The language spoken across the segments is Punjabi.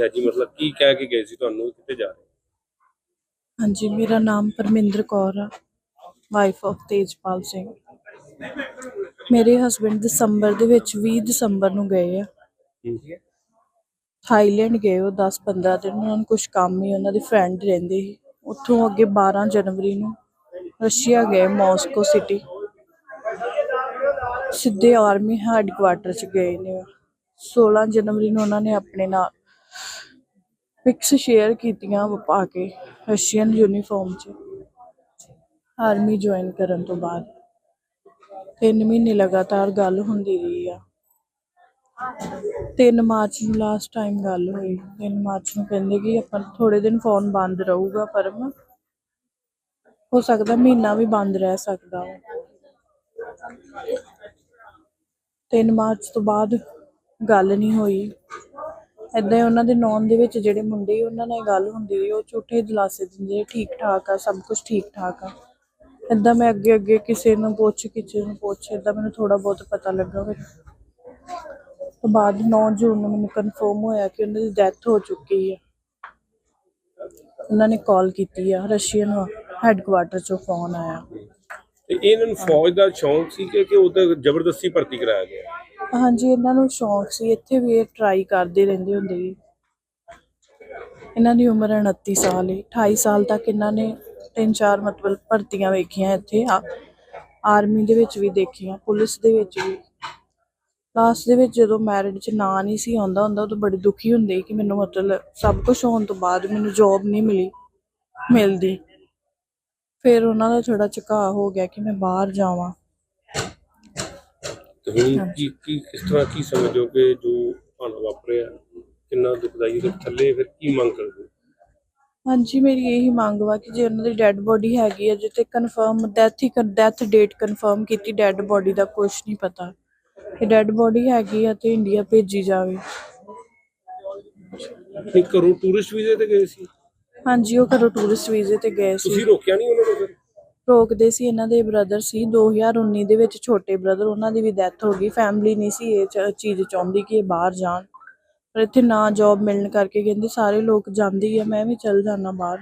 ਹੈ ਜੀ? ਮਤਲਬ ਕੀ ਕਹਿ ਕੇ ਗਏ ਸੀ ਤੁਹਾਨੂੰ? ਕਿੱਥੇ ਜਾ ਰਹੇ ਹਾਂਜੀ ਮੇਰਾ ਨਾਮ ਪਰਮਿੰਦਰ ਕੌਰ ਆ। Wife of Tejpal Singh. ਮੇਰੇ ਹਸਬੰਡ ਦਸੰਬਰ ਦੇ ਵਿੱਚ 20 ਦਸੰਬਰ ਨੂੰ ਗਏ ਆ। ਹੂੰ। ਥਾਈਲੈਂਡ ਗਏ ਉਹ 10-15 ਦਿਨ। ਉਹਨਾਂ ਨੂੰ ਕੁਝ ਕੰਮ ਹੀ ਉਹਨਾਂ ਦੇ ਫਰੈਂਡ ਰਹਿੰਦੇ ਸੀ। ਉੱਥੋਂ ਅੱਗੇ 12 ਜਨਵਰੀ ਨੂੰ ਰਸ਼ੀਆ ਗਏ ਮਾਸਕੋ ਸਿਟੀ। ਸਿੱਧੇ ਆਰਮੀ ਹੈੱਡਕੁਆਟਰ ਚ ਗਏ ਨੇ ਉਹ। 16 ਜਨਵਰੀ ਨੂੰ ਉਹਨਾਂ ਨੇ ਆਪਣੇ ਨਾਲ ਪਿਕਸ ਸ਼ੇਅਰ ਕੀਤੀਆਂ ਉਹ ਪਾ ਕੇ ਰਸ਼ੀਅਨ ਯੂਨੀਫਾਰਮ 'ਚ। ਆਰਮੀ ਜੁਆਇਨ ਕਰਨ ਤੋਂ ਬਾਅਦ। ਤਿੰਨ ਮਹੀਨੇ ਲਗਾਤਾਰ ਗੱਲ ਹੁੰਦੀ ਰਹੀ ਆ। 3 ਮਾਰਚ ਨੂੰ ਲਾਸਟ ਟਾਈਮ ਗੱਲ ਹੋਈ। 3 ਮਾਰਚ ਨੂੰ ਕਹਿੰਦੇ ਕਿ ਆਪਾਂ ਥੋੜੇ ਦਿਨ ਫੋਨ ਬੰਦ ਰਹੂਗਾ ਪਰਮ। ਹੋ ਸਕਦਾ ਮਹੀਨਾ ਵੀ ਬੰਦ ਰਹਿ ਸਕਦਾ ਵਾ। 3 ਮਾਰਚ ਤੋਂ ਬਾਅਦ ਗੱਲ ਨਹੀਂ ਹੋਈ। ਏਦਾਂ ਹੀ ਉਹਨਾਂ ਦੇ ਨੌਨ ਦੇ ਵਿੱਚ ਜਿਹੜੇ ਮੁੰਡੇ ਉਹਨਾਂ ਨਾਲ ਗੱਲ ਹੁੰਦੀ ਰਹੀ ਉਹ ਝੂਠੇ ਦਿਲਾਸੇ ਦਿੰਦੇ ਠੀਕ ਠਾਕ ਆ, ਸਭ ਕੁਝ ਠੀਕ ਠਾਕ ਆ। ਏਦਾਂ ਮੈਂ ਅੱਗੇ ਅੱਗੇ ਕਿਸੇ ਨੂੰ ਪੁੱਛ, ਕਿਸੇ ਨੂੰ ਪੁੱਛ, ਏਦਾਂ ਮੈਨੂੰ ਥੋੜਾ ਬਹੁਤ ਪਤਾ ਲੱਗਾ ਫਿਰ। ਤੋਂ ਬਾਅਦ 9 ਜੂਨ ਨੂੰ ਮੈਨੂੰ ਕਨਫਰਮ ਹੋਇਆ ਕਿ ਉਹਨਾਂ ਦੀ ਡੈਥ ਹੋ ਚੁੱਕੀ ਆ। ਉਹਨਾਂ ਨੇ ਕਾਲ ਕੀਤੀ ਆ, ਰਸ਼ੀਅਨ ਹੈੱਡਕੁਆਟਰ ਚੋਂ ਫੋਨ ਆਇਆ। ਤੇ ਇਹਨਾਂ ਨੂੰ ਫੌਜ ਦਾ ਸ਼ੌਂਕ ਸੀ ਕਿ ਕਿ ਉਹਦਾ ਜ਼ਬਰਦਸਤੀ ਭਰਤੀ ਕਰਾਇਆ ਗਿਆ? ਹਾਂਜੀ, ਇਹਨਾਂ ਨੂੰ ਸ਼ੌਂਕ ਸੀ, ਇੱਥੇ ਵੀ ਇਹ ਟਰਾਈ ਕਰਦੇ ਰਹਿੰਦੇ ਹੁੰਦੇ ਸੀ। ਇਹਨਾਂ ਦੀ ਉਮਰ 29 ਸਾਲ ਹੈ 28 ਸਾਲ ਤੱਕ ਇਹਨਾਂ ਨੇ ਤਿੰਨ ਚਾਰ ਮਤਲਬ ਭਰਤੀਆਂ ਵੇਖੀਆਂ ਇੱਥੇ, ਆ- ਆਰਮੀ ਦੇ ਵਿੱਚ ਵੀ ਦੇਖੀਆਂ, ਪੁਲਿਸ ਦੇ ਵਿੱਚ ਵੀ। ਲਾਸਟ ਦੇ ਵਿੱਚ ਜਦੋਂ ਮੈਰਿਡ ਚ ਨਾਂ ਨਹੀਂ ਸੀ ਆਉਂਦਾ ਹੁੰਦਾ, ਉਦੋਂ ਬੜੇ ਦੁਖੀ ਹੁੰਦੇ ਕਿ ਮੈਨੂੰ ਮਤਲਬ ਸਭ ਕੁਝ ਹੋਣ ਤੋਂ ਬਾਅਦ ਮੈਨੂੰ ਜੌਬ ਨਹੀਂ ਮਿਲੀ, ਮਿਲਦੀ। ਫਿਰ ਉਹਨਾਂ ਦਾ ਥੋੜਾ ਝੁਕਾਅ ਹੋ ਗਿਆ ਕਿ ਮੈਂ ਬਾਹਰ ਜਾਵਾਂ। ਤੇ ਹੁਣ ਕੀ ਕੀ ਕਿਸ ਤਰ੍ਹਾਂ ਕੀ ਸਮਝੋ ਕਿ ਜੋ ਭਾਣਾ ਵਾਪਰਿਆ ਕਿੰਨਾ ਦੁਖਦਾਈ ਤੇ ਥੱਲੇ ਫਿਰ ਕੀ ਮੰਗ ਕਰਦੇ? ਹਾਂਜੀ ਮੇਰੀ ਇਹੀ ਮੰਗ ਵਾ ਕਿ ਜੇ ਉਹਨਾਂ ਦੀ ਡੈੱਡ ਬੋਡੀ ਹੈਗੀ ਹੈ ਜਿੱਤੇ ਕਨਫਰਮ ਡੈਥ ਹੀ ਡੈਥ ਡੇਟ ਕਨਫਰਮ ਕੀਤੀ ਡੈੱਡ ਬੋਡੀ ਦਾ ਕੁਝ ਨਹੀਂ ਪਤਾ। ਕਿ ਡੈੱਡ ਬੋਡੀ ਹੈਗੀ ਆ ਤੇ ਇੰਡੀਆ ਭੇਜੀ ਜਾਵੇ। ਨਹੀਂ ਘਰੋਂ ਟੂਰਿਸਟ ਵੀਜ਼ੇ ਤੇ ਗਏ ਸੀ? ਹਾਂਜੀ ਉਹ ਘਰੋਂ ਟੂਰਿਸਟ ਵੀਜ਼ੇ ਤੇ ਗਏ ਸੀ। ਤੁਸੀਂ ਰੋਕਿਆ ਨਹੀਂ ਉਹਨਾਂ ਨੂੰ ਫਿਰ? ਰੋਕਦੇ ਸੀ ਇਹਨਾਂ ਦੇ ਬ੍ਰਦਰ ਸੀ। 2019 ਦੇ ਵਿੱਚ ਛੋਟੇ ਬ੍ਰਦਰ ਉਹਨਾਂ ਦੀ ਵੀ ਡੈਥ ਹੋ ਗਈ। ਫੈਮਿਲੀ ਨਹੀਂ ਸੀ ਇਹ ਚੀਜ਼ ਚਾਹੁੰਦੀ ਕਿ ਇਹ ਬਾਹਰ ਜਾਣ। ਪਰ ਇੱਥੇ ਨਾ ਜੌਬ ਮਿਲਣ ਕਰਕੇ ਕਹਿੰਦੇ ਸਾਰੇ ਲੋਕ ਜਾਂਦੇ ਆ, ਮੈਂ ਵੀ ਚੱਲ ਜਾਣਾ ਬਾਹਰ।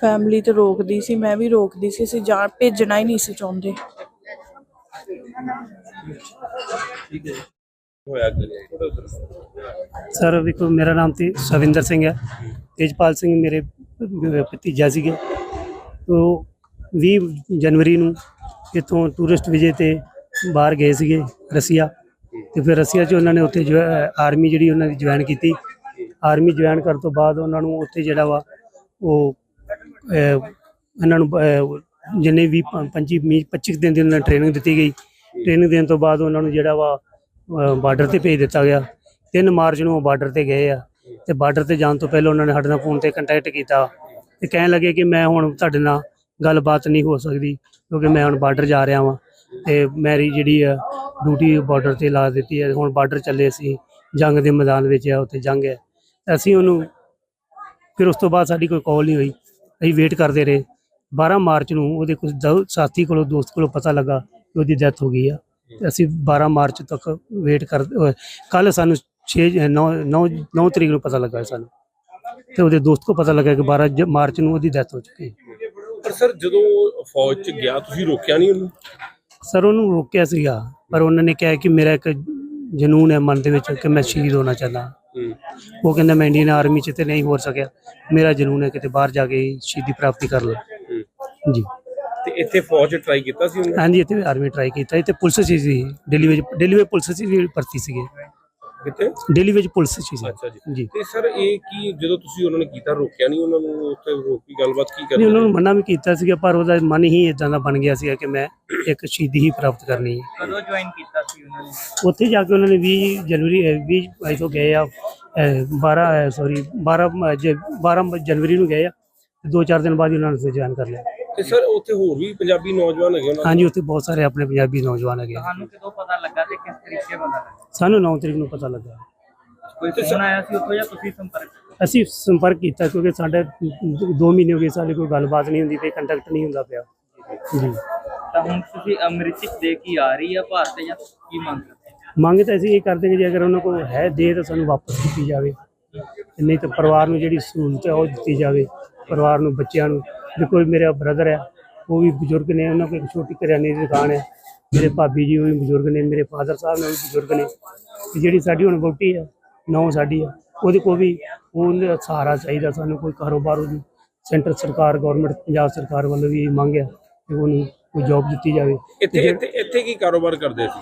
ਫੈਮਿਲੀ ਤੇ ਰੋਕਦੀ ਸੀ, ਮੈਂ ਵੀ ਰੋਕਦੀ ਸੀ, ਅਸੀਂ ਜਾਣ ਭੇਜਣਾ ਹੀ ਨਹੀਂ ਸੀ ਚਾਹੁੰਦੇ। ਹੋਇਆ ਕਰਿਆ ਸਰ ਵੇਖੋ, ਮੇਰਾ ਨਾਮ ਤੇ ਸਵਿੰਦਰ ਸਿੰਘ ਹੈ। ਤੇਜਪਾਲ ਸਿੰਘ ਮੇਰੇ ਭਤੀਜਾ ਸੀਗੇ। 20 ਜਨਵਰੀ ਨੂੰ ਇੱਥੋਂ ਟੂਰਿਸਟ ਵਿਜੇ ਤੇ ਬਾਹਰ ਗਏ ਸੀਗੇ ਰਸੀਆ ਤੇ ਫਿਰ ਰਸੀਆ 'ਚ ਉਹਨਾਂ ਨੇ ਉੱਥੇ ਜੋ ਆਰਮੀ ਜਿਹੜੀ ਉਹਨਾਂ ਦੀ ਜੁਆਇਨ ਕੀਤੀ। ਆਰਮੀ ਜੁਆਇਨ ਕਰਨ ਤੋਂ ਬਾਅਦ ਉਹਨਾਂ ਨੂੰ ਉੱਥੇ ਜਿਹੜਾ ਵਾ ਉਹ ਇਹਨਾਂ ਨੂੰ ਅਹ, ਜਿੰਨੇ ਵੀ 25 25 ਦਿਨ ਦੀ ਉਹਨਾਂ ਨੂੰ ਟ੍ਰੇਨਿੰਗ ਦਿੱਤੀ ਗਈ। ਟ੍ਰੇਨਿੰਗ ਦੇਣ ਤੋਂ ਬਾਅਦ ਉਹਨਾਂ ਨੂੰ ਜਿਹੜਾ ਵਾ ਬਾਰਡਰ ਤੇ ਭੇਜ ਦਿੱਤਾ ਗਿਆ। 3 ਮਾਰਚ ਨੂੰ ਉਹ ਬਾਰਡਰ ਤੇ ਗਏ ਆ। ਤੇ ਬਾਰਡਰ ਤੇ ਜਾਣ ਤੋਂ ਪਹਿਲਾਂ ਉਹਨਾਂ ਨੇ ਸਾਡੇ ਨਾਲ ਫੋਨ ਤੇ ਕੰਟੈਕਟ ਕੀਤਾ। ਤੇ ਕਹਿਣ ਲੱਗੇ ਕਿ ਮੈਂ ਹੁਣ ਤੁਹਾਡੇ ਨਾਲ ਗੱਲਬਾਤ ਨਹੀਂ ਹੋ ਸਕਦੀ, ਕਿਉਂਕਿ ਮੈਂ ਹੁਣ ਬਾਰਡਰ ਜਾ ਰਿਹਾ ਵਾਂ ਤੇ ਮੇਰੀ ਜਿਹੜੀ ਆ ਡਿਊਟੀ ਬਾਰਡਰ ਤੇ ਲਾ ਦਿੱਤੀ ਹੈ। ਹੁਣ ਬਾਰਡਰ ਚੱਲੇ ਅਸੀਂ, ਜੰਗ ਦੇ ਮੈਦਾਨ ਵਿੱਚ ਆ, ਉੱਥੇ ਜੰਗ ਹੈ। ਅਸੀਂ ਉਹਨੂੰ ਫਿਰ ਉਸ ਤੋਂ ਬਾਅਦ ਸਾਡੀ ਕੋਈ ਕਾਲ ਨਹੀਂ ਹੋਈ। ਅਸੀਂ ਵੇਟ ਕਰਦੇ ਰਹੇ। 12 ਮਾਰਚ ਨੂੰ ਉਹਦੇ ਕੁਝ ਦੋ- ਸਾਥੀ ਕੋਲੋਂ, ਦੋਸਤ ਕੋਲੋਂ ਪਤਾ ਲੱਗਾ ਕਿ ਉਹਦੀ ਡੈਥ ਹੋ ਗਈ ਆ। ਤੇ ਅਸੀਂ 12 ਮਾਰਚ ਤੱਕ ਵੇਟ ਕਰ ਕੱਲ ਸਾਨੂੰ 6 9 9 9 ਤਰੀਕ ਨੂੰ ਪਤਾ ਲੱਗਾ ਸਾਨੂੰ। ਤੇ ਉਹਦੇ ਦੋਸਤ ਕੋ ਪਤਾ ਲੱਗਾ ਕਿ 12 ਜ- ਮਾਰਚ ਨੂੰ ਉਹਦੀ ਡੈਥ ਹੋ ਚੁੱਕੀ ਪਰ ਸਰ ਜਦੋਂ ਫੌਜ ਚ ਗਿਆ ਤੁਸੀਂ ਰੋਕਿਆ ਨਹੀਂ ਉਹਨੂੰ? ਸਰ ਉਹਨੂੰ ਰੋਕਿਆ ਸੀਗਾ ਪਰ ਉਹਨਾਂ ਨੇ ਕਿਹਾ ਕਿ ਮੇਰਾ ਇੱਕ ਜਨੂਨ ਹੈ ਮਨ ਦੇ ਵਿੱਚ ਕਿ ਮੈਂ ਸ਼ਹੀਦ ਹੋਣਾ ਚਾਹੁੰਦਾ। ਉਹ ਕਹਿੰਦਾ ਮੈਂ ਇੰਡੀਅਨ ਆਰਮੀ ਚ ਤੇ ਨਹੀਂ ਹੋ ਸਕਿਆ। ਮੇਰਾ ਜਨੂਨ ਹੈ ਕਿਤੇ ਬਾਹਰ ਜਾ ਕੇ ਸ਼ਹੀਦੀ ਪ੍ਰਾਪਤੀ ਕਰ ਲਾਂ। ਜੀ। ਤੇ ਇੱਥੇ ਫੌਜ ਟਰਾਈ ਕੀਤਾ ਸੀ ਉਹਨੇ? ਹਾਂਜੀ ਇੱਥੇ ਆਰਮੀ ਟਰਾਈ ਕੀਤਾ ਇੱਥੇ ਪੁਲਿਸ ਸੀ। ਦਿੱਲੀ ਵਿੱਚ ਦਿੱਲੀ ਵਿੱਚ ਪੁਲਿਸ ਵੀ ਭਰਤੀ ਸੀਗੇ। ਕਿੱਥੇ? ਦਿੱਲੀ ਵਿੱਚ ਪੁਲਿਸ ਚ ਸੀ ਅੱਛਾ ਜੀ। ਜੀ। ਤੇ ਸਰ ਇਹ ਕੀ ਜਦੋਂ ਤੁਸੀਂ ਉਹਨਾਂ ਨੇ ਕੀਤਾ ਰੋਕਿਆ ਨਹੀਂ ਉਹਨਾਂ ਨੂੰ? ਉੱਥੇ ਰੋਕੀ ਗੱਲਬਾਤ ਕੀ ਨਹੀਂ ਉਹਨਾਂ ਨੂੰ ਮਨਾ ਵੀ ਕੀਤਾ ਸੀਗਾ ਪਰ ਉਹਦਾ ਮਨ ਹੀ ਇਦਾਂ ਦਾ ਬਣ ਗਿਆ ਸੀਗਾ ਕਿ ਮੈਂ ਇੱਕ ਸ਼ਹੀਦੀ ਹੀ ਪ੍ਰਾਪਤ ਕਰਨੀ ਹੈ। ਕਦੋਂ ਜੁਆਇਨ ਕੀਤਾ ਸੀ ਉਹਨਾਂ ਨੇ? ਉੱਥੇ ਜਾ ਕੇ ਉਹਨਾਂ ਨੇ 20 ਜਨਵਰੀ ਅਹ 20 ਬਾਈ ਤੋਂ ਗਏ ਆ ਅਹ 12 ਸੌਰੀ 12 ਮ- ਜ- 12 ਜਨਵਰੀ ਨੂੰ ਗਏ ਆ ਤੇ ਦੋ ਚਾਰ ਦਿਨ ਬਾਅਦ ਹੀ ਉਹਨਾਂ ਨੇ ਜੁਆਇਨ ਕਰ ਲਿਆ। ਤੇ ਸਰ ਉੱਥੇ ਹੋਰ ਵੀ ਪੰਜਾਬੀ ਨੌਜਵਾਨ ਹੈਗੇ ਉਹਨਾਂ ਹਾਂਜੀ ਉੱਥੇ ਬਹੁਤ ਸਾਰੇ ਆਪਣੇ ਪੰਜਾਬੀ ਨੌਜਵਾਨ ਹੈਗੇ ਆ। ਤੁਹਾਨੂੰ ਕਦੋਂ ਪਤਾ ਲੱਗਾ ਤੇ ਕਿਸ ਤਰੀਕੇ ਪਤਾ ਲੱਗਾ? ਸਾਨੂੰ 9 ਤਰੀਕ ਨੂੰ ਪਤਾ ਲੱਗਾ। ਕੋਈ ਫੋਨ ਆਇਆ ਸੀ ਉੱਥੋਂ ਜਾਂ ਤੁਸੀਂ ਸੰਪਰਕ ਕੀਤਾ? ਅਸੀਂ ਸੰਪਰਕ ਕੀਤਾ ਕਿਉਂਕਿ ਸਾਡੇ 2 ਮਹੀਨੇ ਹੋ ਗਏ ਸਾਡੇ ਕੋਈ ਗੱਲਬਾਤ ਨਹੀਂ ਹੁੰਦੀ ਪਈ ਕੰਟੈਕਟ ਨਹੀਂ ਹੁੰਦਾ ਪਿਆ। ਜੀ। ਤਾਂ ਹੁਣ ਤੁਸੀਂ ਅੰਮ੍ਰਿਤਿਕ ਦੇ ਕੀ ਆ ਰਹੀ ਆ ਭਾਰਤ ਜਾਂ ਕੀ ਮੰਗ ਕਰਦੇ ਮੰਗ ਤਾਂ ਅਸੀਂ ਇਹ ਕਰਦੇ ਹਾਂ ਕਿ ਜੇ ਅਗਰ ਉਹਨਾਂ ਕੋਲ ਹੈ ਦੇ ਤਾਂ ਸਾਨੂੰ ਵਾਪਸ ਕੀਤੀ ਜਾਵੇ। ਨਹੀਂ ਤਾਂ ਪਰਿਵਾਰ ਨੂੰ ਜਿਹੜੀ ਸਹੂਲਤ ਹੈ ਉਹ ਦਿੱਤੀ ਜਾਵੇ। ਪਰਿਵਾਰ ਨੂੰ ਬੱਚਿਆਂ ਨੂੰ ਦੇਖੋ ਮੇਰਾ ਬ੍ਰਦਰ ਹੈ ਉਹ ਵੀ ਬਜ਼ੁਰਗ ਨੇ ਉਹਨਾਂ ਕੋਲ ਇੱਕ ਛੋਟੀ ਕਰਿਆਨੇ ਦੀ ਦੁਕਾਨ ਹੈ ਮੇਰੇ ਭਾਬੀ ਜੀ ਉਹ ਵੀ ਬਜ਼ੁਰਗ ਨੇ ਮੇਰੇ ਫਾਦਰ ਸਾਹਿਬ ਨੇ ਉਹ ਵੀ ਬਜ਼ੁਰਗ ਨੇ। ਤੇ ਜਿਹੜੀ ਸਾਡੀ ਹੁਣ ਵਹੁਟੀ ਹੈ ਨੌ ਸਾਡੀ ਆ ਉਹਦੇ ਕੋਲ ਵੀ ਉਹਦਾ ਸਹਾਰਾ ਚਾਹੀਦਾ ਸਾਨੂੰ ਕੋਈ ਕਾਰੋਬਾਰ ਉਹਦੀ ਸੈਂਟਰ ਸਰਕਾਰ ਗਵਰਨਮੈਂਟ ਪੰਜਾਬ ਸਰਕਾਰ ਵੱਲੋਂ ਵੀ ਮੰਗ ਹੈ ਕਿ ਉਹਨੂੰ ਕੋਈ ਜੌਬ ਦਿੱਤੀ ਜਾਵੇ। ਇੱਥੇ ਇੱਥੇ ਇੱਥੇ ਕੀ ਕਾਰੋਬਾਰ ਕਰਦੇ ਸੀ?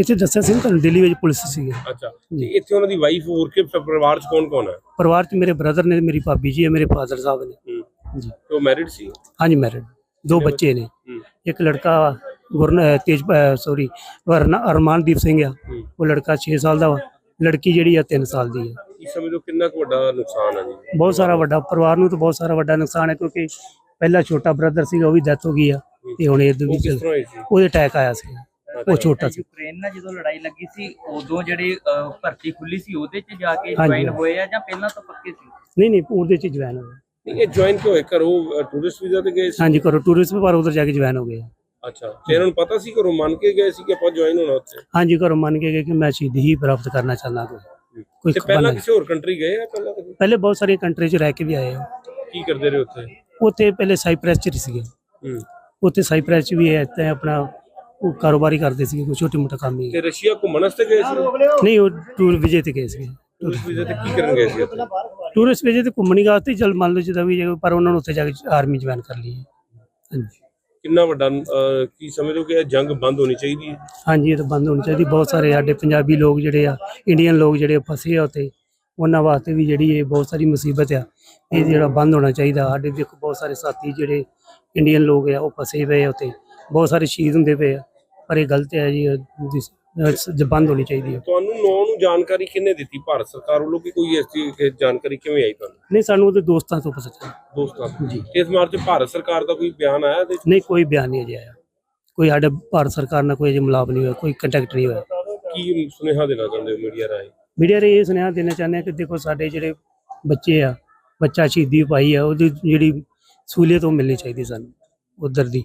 ਇੱਥੇ ਦੱਸਿਆ ਸੀ ਤੁਹਾਨੂੰ ਦਿੱਲੀ ਵਿੱਚ ਪੁਲਿਸ ਸੀਗੇ। ਅੱਛਾ ਤੇ ਇੱਥੇ ਉਹਨਾਂ ਦੀ ਵਾਈਫ ਹੋਰ ਕੇ ਪਰਿਵਾਰ ਚ ਕੌਣ ਕੌਣ ਹੈ ਪਰਿਵਾਰ 'ਚ ਮੇਰੇ ਬ੍ਰਦਰ ਨੇ ਮੇਰੀ ਭਾਬੀ ਜੀ ਹੈ ਮੇਰੇ ਫਾਦਰ ਸਾਹਿਬ ਨੇ। ਹੂੰ। ਜੀ ਤੇ ਉਹ ਮੈਰਿਡ ਸੀ ਹਾਂਜੀ ਮੈਰਿਡ ਦੋ ਬੱਚੇ ਨੇ ਹੂੰ। ਇੱਕ ਲੜਕਾ ਗੁਰਨ ਅਹ ਤੇਜ ਸੌਰੀ ਅਰਮਾਨਦੀਪ ਸਿੰਘ ਆ ਹੂੰ। ਉਹ ਲੜਕਾ 6 ਸਾਲ ਦਾ ਵਾ ਲੜਕੀ ਜਿਹੜੀ ਆ 3 ਸਾਲ ਦੀ ਹੈ ਕੀ ਸਮਝੋ ਕਿੰਨਾ ਕੁ ਵੱਡਾ ਨੁਕਸਾਨ ਹੈ ਜੀ ਬਹੁਤ ਸਾਰਾ ਵੱਡਾ ਪਰਿਵਾਰ ਨੂੰ ਤਾਂ ਬਹੁਤ ਸਾਰਾ ਵੱਡਾ ਨੁਕਸਾਨ ਹੈ ਕਿਉਂਕਿ ਪਹਿਲਾ ਛੋਟਾ ਬ੍ਰਦਰ ਸੀਗਾ ਉਹ ਵੀ ਡੈਥ ਹੋ ਗਈ ਆ ਤੇ ਹੁਣ ਇਹ ਉਹ ਵੀ ਕਿਸ ਤਰ੍ਹਾਂ ਹੋਈ ਸੀ ਉਹਦੇ ਅਟੈਕ ਆਇਆ ਸੀ ਉਹ ਛੋਟਾ ਸੀ ਯੂਕਰੇਨ ਨਾਲ ਜਦੋਂ ਲੜਾਈ ਲੱਗੀ ਸੀ ਉਦੋਂ ਜਿਹੜੇ ਅਹ, ਭਰਤੀ ਖੁੱਲੀ ਸੀ ਉਹਦੇ 'ਚ ਜਾ ਕੇ ਹਾਂਜੀ। ਜੁਆਇਨ ਹੋਏ ਆ ਜਾਂ ਪਹਿਲਾਂ ਤੋਂ ਪੱਕੇ ਸੀ? ਨਹੀਂ ਨਹੀਂ ਉਹਦੇ ਚ ਜੁਆਇਨ ਹੋ ਇਹ ਜੁਆਇਨ ਕਿਉਂ ਹੋਏ? ਘਰੋਂ ਟੂਰਿਸਟ ਵੀਜ਼ਾ ਤੇ ਗਏ ਸੀ? ਹਾਂਜੀ ਕਰੋ ਟੂਰਿਸਟ ਪਰ ਉਧਰ ਜਾ ਕੇ ਜੁਆਇਨ ਹੋ ਗਏ। ਅੱਛਾ ਤੇ ਇਹਨਾਂ ਨੂੰ ਪਤਾ ਸੀ ਘਰੋਂ ਮੰਨ ਕੇ ਗਏ ਸੀ ਕਿ ਆਪਾਂ ਜੁਆਇਨ ਹੋਣਾ ਉੱਥੇ? ਹਾਂਜੀ ਘਰੋਂ ਮੰਨ ਕੇ ਗਏ ਕਿ ਮੈਂ ਸ਼ਹੀਦੀ ਹੀ ਪ੍ਰਾਪਤ ਕਰਨਾ ਚਾਹੁੰਦਾ ਕੋਈ। ਕੋਈ ਤੇ ਪਹਿਲਾਂ ਕਿਸੇ ਹੋਰ ਕੰਟਰੀ ਗਏ ਆ ਪਹਿਲਾਂ ਕਦੇ? ਪਹਿਲੇ ਬਹੁਤ ਸਾਰੀਆਂ ਕੰਟਰੀ 'ਚ ਰਹਿ ਕੇ ਵੀ ਆਏ ਆ। ਕੀ ਕਰਦੇ ਰਹੇ ਉੱਥੇ? ਉੱਥੇ ਪਹਿਲੇ ਸਾਈਪ੍ਰੈਸ 'ਚ ਸੀਗੇ। ਹੂੰ। ਉੱਥੇ ਸਾਈਪ੍ਰੈਸ 'ਚ ਵੀ ਇੱਥੇ ਆਪਣਾ ਉਹ ਕਾਰੋਬਾਰੀ ਕਰਦੇ ਸੀਗੇ ਕੋਈ ਛੋਟੀ ਮੋਟਾ ਕੰਮ ਹੀ। ਤੇ ਰਸ਼ੀਆ ਘੁੰਮਣ ਵਾਸਤੇ ਗਏ ਸੀ? ਨਹੀਂ ਉਹ ਟੂਰ ਵਿਜੇ ਤੇ ਗਏ ਸੀਗੇ। ਟੂਰਿਸਟ ਵੀਜ਼ਾ ਤੇ ਕੀ ਕਰਨ ਗਏ ਸੀ ਉੱਥੇ? ਟੂਰਿਸਟ ਵਿਜੇ ਤੇ ਘੁੰਮਣ ਵਾਸਤੇ ਚਲ ਮੰਨ ਲਓ ਜਿੱਦਾਂ ਵੀ ਜੇ ਪਰ ਉਹਨਾਂ ਨੂੰ ਉੱਥੇ ਜਾ ਕੇ ਆਰਮੀ ਜੁਆਇਨ ਕਰ ਲਈ ਹਾਂਜੀ। ਕਿੰਨਾ ਵੱਡਾ ਅਹ, ਕੀ ਸਮਝੋ ਕਿ ਇਹ ਜੰਗ ਬੰਦ ਹੋਣੀ ਚਾਹੀਦੀ ਹੈ? ਹਾਂਜੀ ਇਹ ਤਾਂ ਬੰਦ ਹੋਣੀ ਚਾਹੀਦੀ। ਬਹੁਤ ਸਾਰੇ ਸਾਡੇ ਪੰਜਾਬੀ ਲੋਕ ਜਿਹੜੇ ਆ ਇੰਡੀਅਨ ਲੋਕ ਜਿਹੜੇ ਫਸੇ ਆ ਉੱਥੇ। ਉਹਨਾਂ ਵਾਸਤੇ ਵੀ ਜਿਹੜੀ ਇਹ ਬਹੁਤ ਸਾਰੀ ਮੁਸੀਬਤ ਆ ਇਹ ਜਿਹੜਾ ਬੰਦ ਹੋਣਾ ਚਾਹੀਦਾ। ਸਾਡੇ ਦੇਖੋ ਬਹੁਤ ਸਾਰੇ ਸਾਥੀ ਜਿਹੜੇ ਇੰਡੀਅਨ ਲੋਕ ਆ ਉਹ ਫਸੇ ਪਏ ਆ ਉੱਥੇ। ਬਹੁਤ ਸਾਰੇ ਸ਼ਹੀਦ ਹੁੰਦੇ ਪਏ ਆ। ਪਰ ਇਹ ਗਲਤ ਹੈ ਇਹ ਜ ਬੰਦ ਹੋਣੀ ਚਾਹੀਦੀ ਹੈ। ਤੁਹਾਨੂੰ ਨੌ ਨੂੰ ਜਾਣਕਾਰੀ ਕਿਹਨੇ ਦਿੱਤੀ? ਭਾਰਤ ਸਰਕਾਰ ਵੱਲੋਂ ਕਿ ਕੋਈ ਐਸੀ ਕਿ ਜਾਣਕਾਰੀ ਕਿਵੇਂ ਆਈ ਤੁਹਾਨੂੰ? ਨਹੀਂ ਸਾਨੂੰ ਉਹਦੇ ਦੋਸਤਾਂ ਤੋਂ ਪਤਾ ਚੱਲਿਆ। ਦੋਸਤਾਂ ਤੋਂ? ਇਸ ਮਾਰਚ ਭਾਰਤ ਸਰਕਾਰ ਦਾ ਕੋਈ ਬਿਆਨ ਆਇਆ? ਨਹੀਂ ਕੋਈ ਬਿਆਨ ਨਹੀਂ ਅਜੇ ਆਇਆ। ਕੋਈ ਸਾਡੇ ਭਾਰਤ ਸਰਕਾਰ ਨਾਲ ਕੋਈ ਅਜੇ ਮਿਲਾਪ ਨਹੀਂ ਹੋਇਆ ਕੋਈ ਕੰਟੈਕਟ ਨਹੀਂ ਹੋਇਆ। ਕੀ ਸੁਨੇਹਾ ਦੇਣਾ ਚਾਹੁੰਦੇ ਹੋ ਮੀਡੀਆ ਰਾਹੀਂ? ਮੀਡੀਆ ਰੇ ਇਹ ਸੁਨੇਹਾ ਦੇਣਾ ਚਾਹੁੰਦੇ ਹਾਂ ਕਿ ਦੇਖੋ ਸਾਡੇ ਜਿਹੜੇ ਬੱਚੇ ਆ ਬੱਚਾ ਸ਼ਹੀਦੀ ਪਾਈ ਆ ਉਹਦੀ ਜਿਹੜੀ ਸਹੂਲੀਅਤ ਉਹ ਮਿਲਣੀ ਚਾਹੀਦੀ ਸਾਨੂੰ ਉਧਰ ਦੀ।